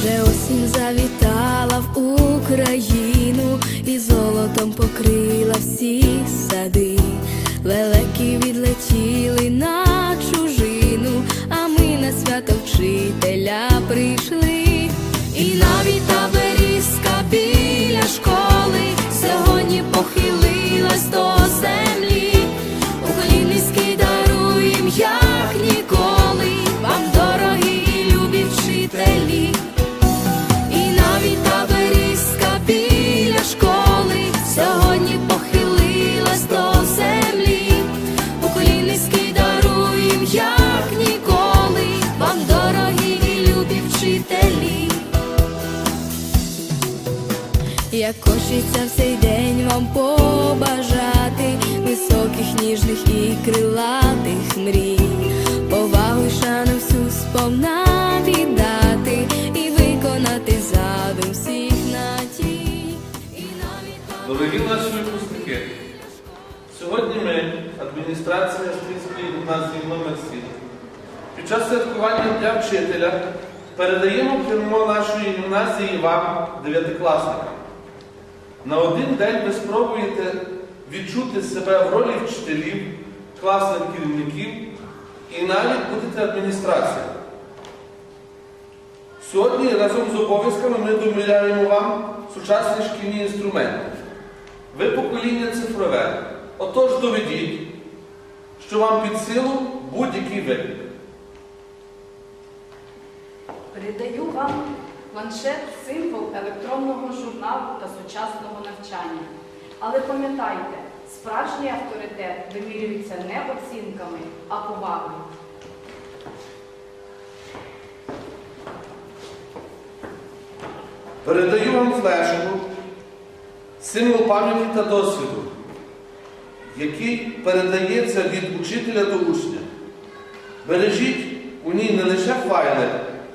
Вже осінь завітала в Україну і золотом покрила всі сади, великі відлетіли на чужину, а ми на свято вчителя прийшли. Хочеться в день вам побажати високих, ніжних і крилатих мрій, повагу й шану всю сповна віддати і виконати задум всіх надій. І навіть Дорогі наші випускники, сьогодні ми, адміністрація Стрільської гімназії номер 7 під час святкування Дня вчителя передаємо кермо нашої гімназії вам, дев'ятикласникам. На один день ви спробуєте відчути себе в ролі вчителів, класних керівників і навіть будете адміністрацією. Сьогодні разом з обов'язками ми довіряємо вам сучасні шкільні інструменти. Ви покоління цифрове. Отож доведіть, що вам під силу будь-який виклик. Передаю вам планшет символ електронного журналу та сучасного навчання. Але пам'ятайте, справжній авторитет вимірюється не оцінками, а повагою. Передаю вам флешку, символ пам'яті та досвіду, який передається від учителя до учня. Бережіть у ній не лише файли,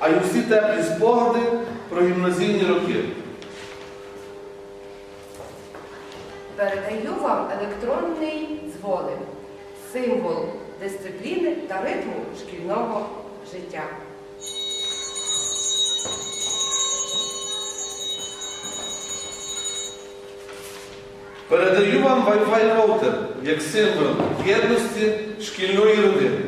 а й усі теплі спогади про гімназійні роки. Передаю вам електронний дзвоник, символ дисципліни та ритму шкільного життя. Передаю вам Wi-Fi роутер як символ єдності шкільної родини.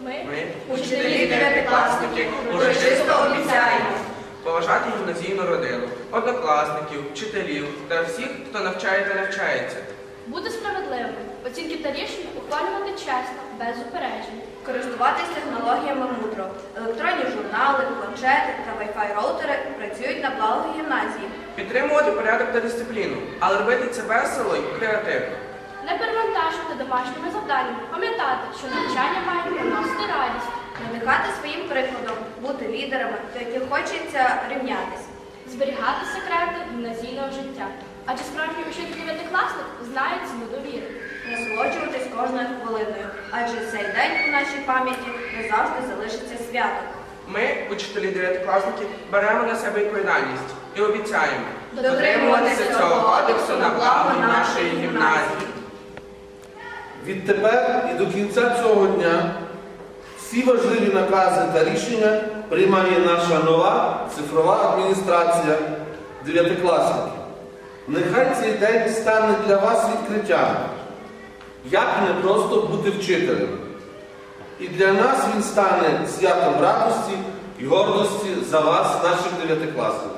Ми, Ми, Учителі дев'ятикласники, урочисто обіцяємо поважати гімназійну родину, однокласників, вчителів та всіх, хто навчає та навчається. бути справедливим, оцінки та рішення ухвалювати чесно, без упереджень. Користуватись технологіями мудро. Електронні журнали, планшети та Wi-Fi роутери працюють на благо гімназії. Підтримувати порядок та дисципліну, але робити це весело і креативно. Не перевантажувати домашніми завданнями, пам'ятати, що навчання має приносити радість, Надихати своїм прикладом, бути лідерами, до яких хочеться рівнятись. зберігати секрети гімназійного життя. Адже справжній учитель дев'ятикласник знає ціну довіри. Насолоджуватись кожною хвилиною, адже цей день у нашій пам'яті назавжди залишиться святом. Ми, учителі дев'ятикласники, беремо на себе відповідальність і обіцяємо Дотримуватися цього кодексу на благо нашої гімназії. Відтепер і до кінця цього дня всі важливі накази та рішення приймає наша нова цифрова адміністрація дев'ятикласників. Нехай цей день стане для вас відкриттям, як не просто бути вчителем. І для нас він стане святом радості і гордості за вас, наших дев'ятикласників.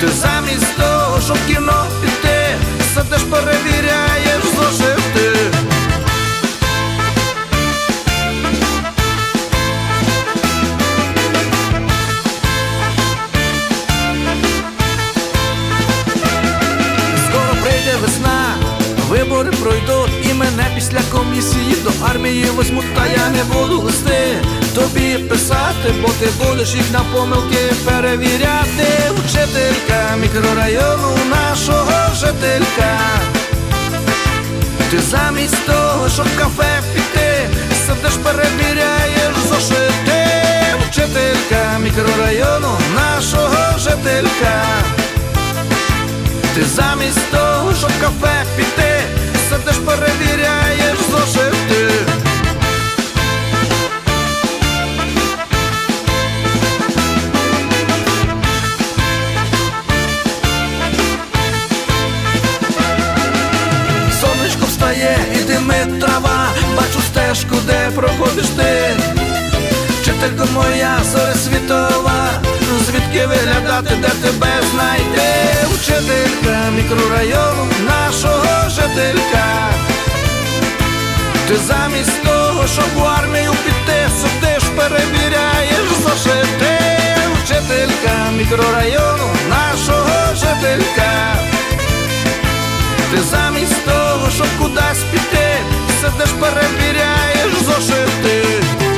Ти замість того, щоб кіно піти, сидиш перевіряєш зошити. Скоро прийде весна, вибори пройдуть і мене після комісії до армії возьмуть, та я не буду листи тобі писати, бо ти будеш їх на помилки перевіряти. Вчителька мікрорайону нашого жителька. Ти замість того, щоб кафе піти, сидиш перевіряєш зошити. Вчителька мікрорайону нашого жителька. Ти замість того, щоб кафе піти, сидиш перевіряєш зошити. Проходиш ти. Вчителько моя зоря світова, звідки виглядати, де тебе знайти? Вчителька мікрорайону нашого жителька. Ти замість того, щоб в армію піти, сидиш, перевіряєш зошити. Вчителька мікрорайону нашого жителька. Ти замість того, щоб кудись піти, сидиш, перевіряєш зошити.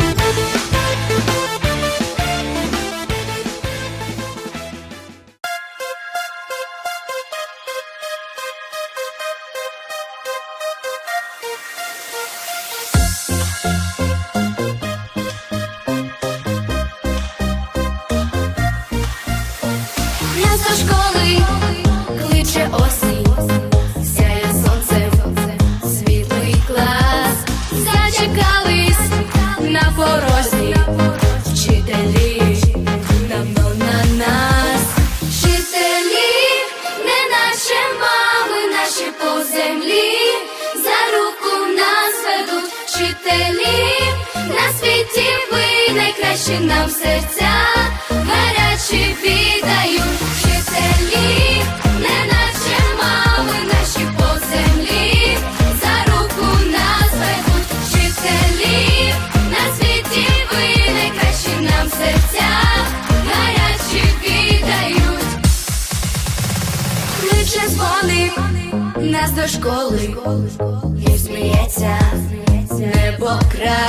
Світі ви найкращі нам серця, гарячі віддають вчителі, не наче мами наші по землі, за руку нас ведуть вчителі, на світі ви найкращі нам серця, гарячі віддають. Кличе нас до школи, і сміється небо край,